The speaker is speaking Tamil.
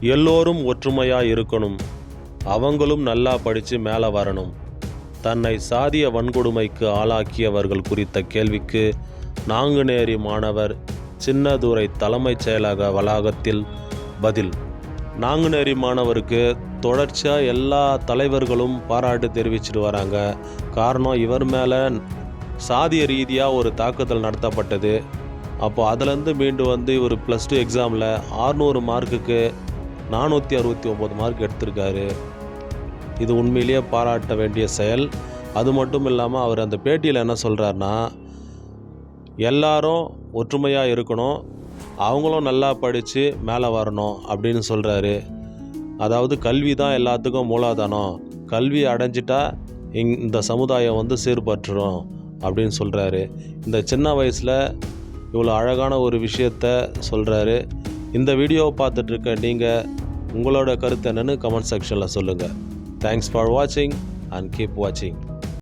எல்லோரும் ஒற்றுமையாக இருக்கணும் அவங்களும் நல்லா படித்து மேலே வரணும். தன்னை சாதிய வன்கொடுமைக்கு ஆளாக்கியவர்கள் குறித்த கேள்விக்கு நாங்குநேரி மாணவர் சின்னதுரை தலைமைச் செயலக வளாகத்தில் பதில். நாங்குநேரி மாணவருக்கு தொடர்ச்சியாக எல்லா தலைவர்களும் பாராட்டு தெரிவிச்சிட்டு வராங்க. காரணம் இவர் மேலே சாதிய ரீதியாக ஒரு தாக்குதல் நடத்தப்பட்டது. அப்போ அதுலேருந்து மீண்டு வந்து இவர் ப்ளஸ் டூ எக்ஸாமில் ஆறுநூறு மார்க்குக்கு நானூற்றி அறுபத்தி ஒம்பது மார்க் எடுத்திருக்காரு. இது உண்மையிலேயே பாராட்ட வேண்டிய செயல். அது மட்டும் இல்லாமல் அவர் அந்த பேட்டியில் என்ன சொல்கிறாருன்னா எல்லாரும் ஒற்றுமையாக இருக்கணும். அவங்களும் நல்லா படித்து மேலே வரணும். அப்படின்னு சொல்கிறாரு அதாவது கல்வி தான் எல்லாத்துக்கும் மூலாதானம். கல்வி அடைஞ்சிட்டா இங் இந்த சமுதாயம் வந்து சீர்பற்றுரும் அப்படின்னு சொல்கிறாரு இந்த சின்ன வயசில் இவ்வளோ அழகான ஒரு விஷயத்த சொல்கிறாரு இந்த வீடியோவை பார்த்துட்ருக்க நீங்கள் உங்களோட கருத்து என்னென்னு கமெண்ட் செக்ஷனில் சொல்லுங்கள் தேங்க்ஸ் ஃபார் வாட்சிங் அண்ட் கீப் வாட்சிங்